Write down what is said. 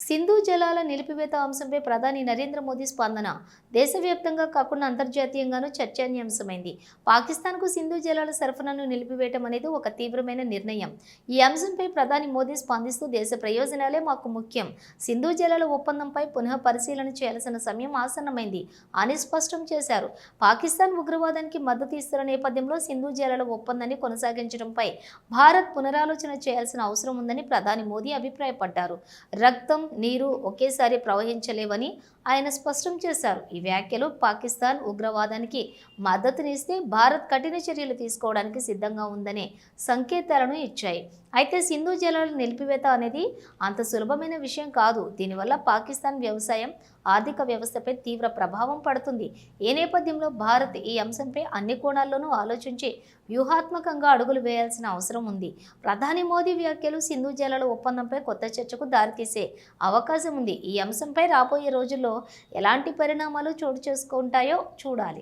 సింధు జలాల నిలిపివేత అంశంపై ప్రధాని నరేంద్ర మోదీ స్పందన. దేశవ్యాప్తంగా కాకుండా అంతర్జాతీయంగానూ చర్చనీయాంశమైంది. పాకిస్తాన్కు సింధు జలాల సరఫరాను నిలిపివేయటం అనేది ఒక తీవ్రమైన నిర్ణయం. ఈ అంశంపై ప్రధాని మోదీ స్పందిస్తూ దేశ ప్రయోజనాలే మాకు ముఖ్యం. సింధు జలాల ఒప్పందంపై పునః పరిశీలన చేయాల్సిన సమయం ఆసన్నమైంది అని స్పష్టం చేశారు. పాకిస్తాన్ ఉగ్రవాదానికి మద్దతు ఇస్తున్న నేపథ్యంలో సింధు జలాల ఒప్పందాన్ని కొనసాగించడంపై భారత్ పునరాలోచన చేయాల్సిన అవసరం ఉందని ప్రధాని మోదీ అభిప్రాయపడ్డారు. రక్తం నీరు ఒకేసారి ప్రవహించలేవని ఆయన స్పష్టం చేశారు. ఈ వ్యాఖ్యలు పాకిస్తాన్ ఉగ్రవాదానికి మద్దతునిస్తే భారత్ కఠిన చర్యలు తీసుకోవడానికి సిద్ధంగా ఉందనే సంకేతాలను ఇచ్చాయి. అయితే సింధు జలాల నిలిపివేత అనేది అంత సులభమైన విషయం కాదు. దీనివల్ల పాకిస్తాన్ వ్యవసాయం ఆర్థిక వ్యవస్థపై తీవ్ర ప్రభావం పడుతుంది. ఈ నేపథ్యంలో భారత్ ఈ అంశంపై అన్ని కోణాల్లోనూ ఆలోచించి వ్యూహాత్మకంగా అడుగులు వేయాల్సిన అవసరం ఉంది. ప్రధాని మోదీ వ్యాఖ్యలు సింధు జలాల ఒప్పందంపై కొత్త చర్చకు దారితీసే అవకాశం ఉంది. ఈ అంశంపై రాబోయే రోజుల్లో ఎలాంటి పరిణామాలు చోటు చేసుకుంటాయో చూడాలి.